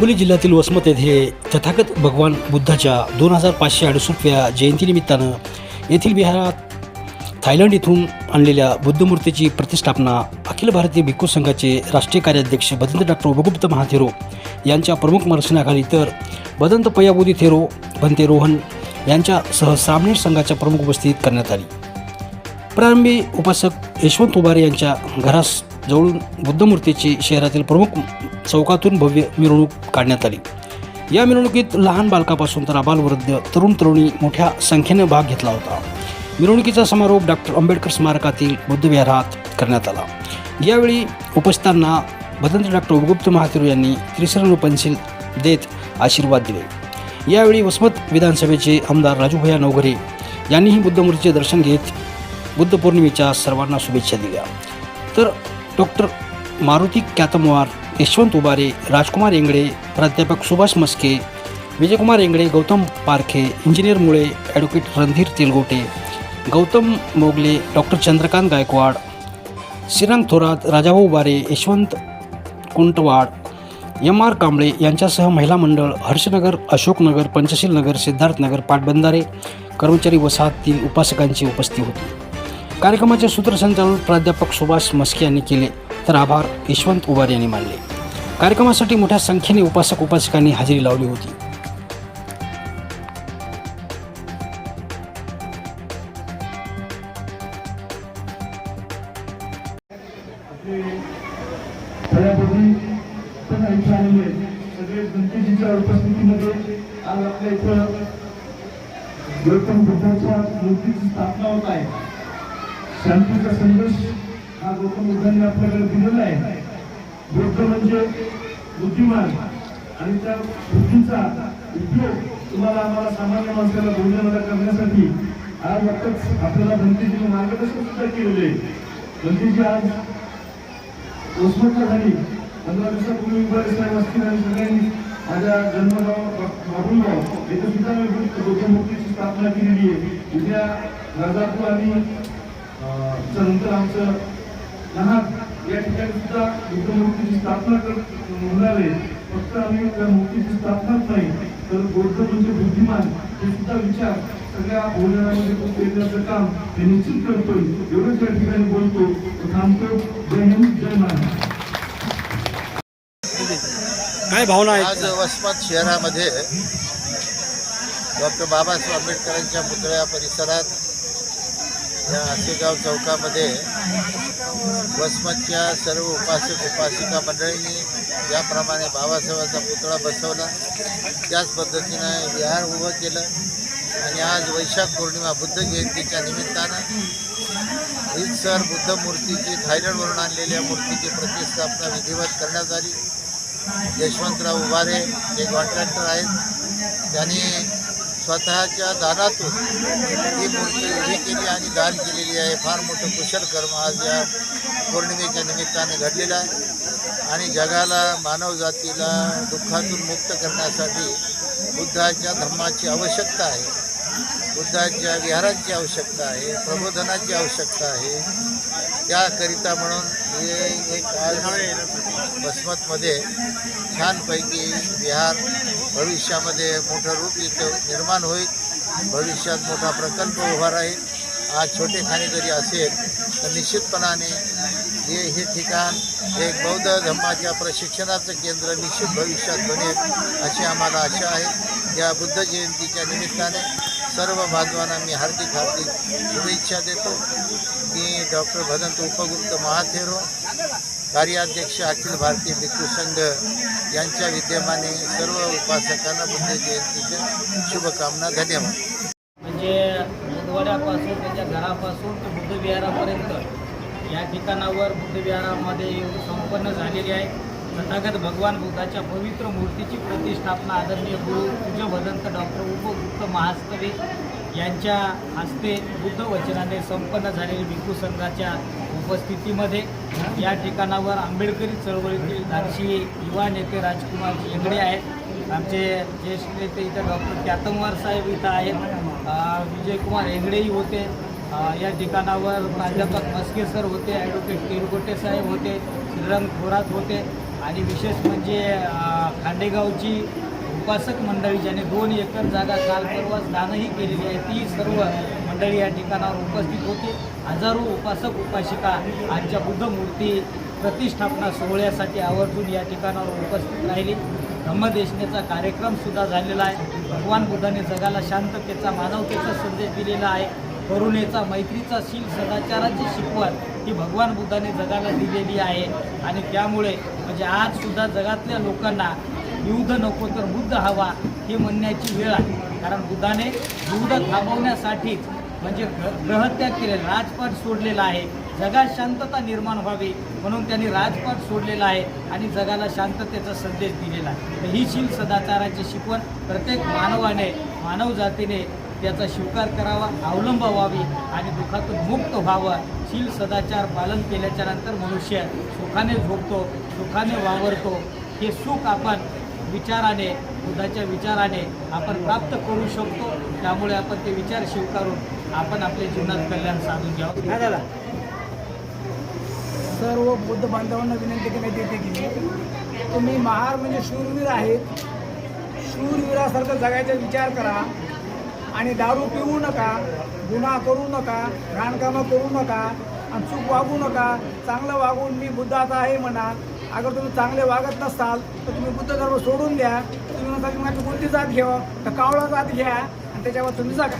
हिंगोली जिल्ह्यातील वसमत येथे तथागत भगवान बुद्धाच्या दोन हजार पाचशे अडुसष्टव्या जयंतीनिमित्तानं येथील विहारात थायलंड येथून आणलेल्या बुद्धमूर्तीची प्रतिष्ठापना अखिल भारतीय भिक्खू संघाचे राष्ट्रीय कार्याध्यक्ष भदंत डॉक्टर उपगुप्त महाथेरो यांच्या प्रमुख मार्गदर्शनाखाली तर भदंत पयाबोधी थेरो भंते रोहन यांच्यासह सामनेर संघाच्या प्रमुख उपस्थित करण्यात आली. प्रारंभी उपासक यशवंत उबारे यांच्या घरास जवळून बुद्धमूर्तीची शहरातील प्रमुख चौकातून भव्य मिरवणूक काढण्यात आली. या मिरवणुकीत लहान बालकापासून तर आबालवृद्ध तरुण तरुणी मोठ्या संख्येने भाग घेतला होता. मिरवणुकीचा समारोप डॉक्टर आंबेडकर स्मारकातील बुद्धविहारात करण्यात आला. यावेळी उपस्थितांना भदंत डॉक्टर उपगुप्त महाथिरू यांनी त्रिसरण पेन्सिल देत आशीर्वाद दिले. यावेळी वसमत विधानसभेचे आमदार राजूभया नवघरे यांनीही बुद्धमूर्तीचे दर्शन घेत बुद्ध पौर्णिमेच्या सर्वांना शुभेच्छा दिल्या. तर डॉक्टर मारुती कॅतमवार यशवंत उबारे राजकुमार येंगडे प्राध्यापक Subhash Maske Vijaykumar Yengde Gautam Parkhe engineer Mule advocate Randhir Telgote Gautam Mogle doctor Chandrakant Gaikwad Shrirang Thorat Rajabhau Ubare Yashwant Kuntwad M R Kamble यांच्यासह महिला मंडळ हर्षनगर अशोकनगर पंचशील नगर सिद्धार्थनगर पाटबंधारे कर्मचारी वसाहतील उपासकांची उपस्थिती होती. कार्यक्रमाचे सूत्रसंचालन प्राध्यापक सुभाष मस्के यांनी केले. तर आभार यशवंत उबार यांनी मानले. कार्यक्रमासाठी मोठ्या संख्येने उपासक उपासकांनी हजेरी लावली होती. उपस्थितीमध्ये आज आपल्या इथं गौतम बुद्धाच्या मूर्तीची स्थापना होत आहे. शांतीचा संदेश हा गौतम बुद्धांनी आपल्याकडे दिलेला आहे. बुद्ध म्हणजे बुद्धिमान आणि त्या बुद्धीचा उपयोग तुम्हाला आम्हाला सामान्य माणसाला बोलण्यामध्ये करण्यासाठी आज आताच आपल्याला भंतीजीने मार्गदर्शन सुद्धा केलेले आहे. आज उस्मतला झाली. पंधरा दिवसापूर्वी उभारी साहेब असतील आणि सगळ्यांनी माझ्या जन्मगाव बाबुलगाव येथे सुद्धा मी बुद्ध बुद्धमूर्तीची स्थापना केलेली आहे. उद्या राजापूर आणि अं, त्यानंतर आमचं लहान या ठिकाणी सुद्धा बुद्धमूर्तीची स्थापना आहे फक्त आम्ही त्या मूर्तीची स्थापनाच नाही तर बौद्ध म्हणजे बुद्धिमान हे सुद्धा विचार सगळ्या भोजनामध्ये पेरण्याचं काम हे निश्चित करतोय. एवढंच या ठिकाणी बोलतो. तो थांबतो. जय हिंद जय महाराष्ट्र. काय भावना आज वसमत शहरामध्ये डॉक्टर बाबासाहेब आंबेडकरांच्या पुतळ्या परिसरात या आसेगाव चौकामध्ये वसमतच्या सर्व उपासक उपासिका मंडळींनी ज्याप्रमाणे बाबासाहेबांचा पुतळा बसवला त्याच पद्धतीनं विहार उभं केलं आणि आज वैशाख पौर्णिमा बुद्ध जयंतीच्या निमित्तानं रीतसर बुद्ध मूर्तीची थायलंडवरून आणलेल्या मूर्तीची प्रतिष्ठापना विधिवत करण्यात आली. यशवंतराव उभारे जे कॉन्ट्रॅक्टर आहेत त्यांनी स्वतःच्या दानातून ही मूर्ती उभी केली आणि दान केलेली आहे. फार मोठं कुशल कर्म आज या पौर्णिमेच्या निमित्ताने घडलेलं आहे. आणि जगाला मानवजातीला दुःखातून मुक्त करण्यासाठी बुद्धाच्या धर्माची आवश्यकता आहे. बुद्धाच्या विहारांची आवश्यकता आहे प्रबोधनाची आवश्यकता आहे. त्याकरिता म्हणून हे एक आज बसमतमध्ये छानपैकी विहार भविष्यामध्ये मोठं रूप इथं निर्माण होईल. भविष्यात मोठा प्रकल्प उभा राहील. आज छोटे खाणे जरी असेल तर निश्चितपणाने हे हे ठिकाण एक बौद्ध धर्माच्या प्रशिक्षणाचं केंद्र निश्चित भविष्यात बनेल अशी आम्हाला आशा आहे. या बुद्ध जयंतीच्या निमित्ताने सर्व बांधवांना मी हार्दिक हार्दिक शुभेच्छा देतो. मी डॉक्टर भदंत उपगुप्त महाथेरो कार्याध्यक्ष अखिल भारतीय भिक्खू संघ यांच्या विद्यमाने सर्व उपासकांना बुद्ध जयंतीच्या शुभकामना धन्यवाद. म्हणजे बुधवाड्यापासून त्याच्या घरापासून ते बुद्धविहारापर्यंत या ठिकाणावर बुद्धविहारामध्ये येऊन संपन्न झालेली आहे. तथागत भगवान बुद्धाच्या पवित्र मूर्तीची प्रतिष्ठापना आदरणीय गुरु पूज्य भदंत डॉक्टर उपगुप्त महास्तवे यांच्या हस्ते बुद्ध वचनाने संपन्न झालेली भिक्खू संघाच्या उपस्थितीमध्ये या ठिकाणावर आंबेडकरी चळवळीतील धाडशी युवा नेते राजकुमार येंगडे आहेत. आमचे ज्येष्ठ नेते इथं डॉक्टर क्यातमवार साहेब इथं आहेत. विजयकुमार हेगडेही होते. या ठिकाणावर प्राध्यापक मस्के सर होते ॲडव्होकेट किरगोटे साहेब होते श्रीरंग थोरात होते. आणि विशेष म्हणजे खांडेगावची उपासक मंडळी ज्याने दोन एकर जागा काल परवाच दानही केलेली आहे ती सर्व मंडळी या ठिकाणावर उपस्थित होती. हजारो उपासक उपासिका आजच्या बुद्ध मूर्ती प्रतिष्ठापना सोहळ्यासाठी आवर्जून या ठिकाणावर उपस्थित राहिली. धम्मदेशनेचा कार्यक्रम सुद्धा झालेला आहे. भगवान बुद्धाने जगाला शांततेचा मानवतेचा संदेश दिलेला आहे. करुणेचा मैत्रीचा शील सदाचाराची शिकवण ही भगवान बुद्धाने जगाला दिलेली आहे. आणि त्यामुळे म्हणजे आजसुद्धा जगातल्या लोकांना युद्ध नको तर बुद्ध हवा हे म्हणण्याची वेळ आहे. कारण बुद्धाने युद्ध थांबवण्यासाठीच म्हणजे ग्र- ग्रहत्याग केलेला राजपाट सोडलेला आहे. जगात शांतता निर्माण व्हावी म्हणून त्यांनी राजपाट सोडलेला आहे आणि जगाला शांततेचा संदेश दिलेला आहे. तर ही शील सदाचाराची शिकवण प्रत्येक मानवाने मानवजातीने त्याचा स्वीकार करावा अवलंब व्हावी आणि दुःखातून मुक्त व्हावं. शील सदाचार पालन केल्याच्यानंतर मनुष्य सुखाने झोपतो सुखाने वावरतो. हे सुख आपण विचाराने बुद्धाच्या विचाराने आपण प्राप्त करू शकतो. त्यामुळे आपण ते विचार स्वीकारून आपण आपल्या जीवनात कल्याण साधून घ्यावं. काय दादा सर्व बुद्ध बांधवांना विनंती करण्यात येते की तुम्ही महार म्हणजे शूरवीर आहेत. शूरवीरासारखं जगायचा विचार करा. आणि दारू पिऊ नका गुन्हा करू नका घाणकामं करू नका आणि चूक वागू नका. चांगलं वागून मी बुद्धाचा आहे म्हणा. अगर तुम्ही चांगले वागत नसाल तर तुम्ही बुद्ध धर्म सोडून द्या. तुम्ही म्हणता की माझी कोणती जात घ्या तर कावळा जात घ्या आणि त्याच्यावर तुम्ही जागा.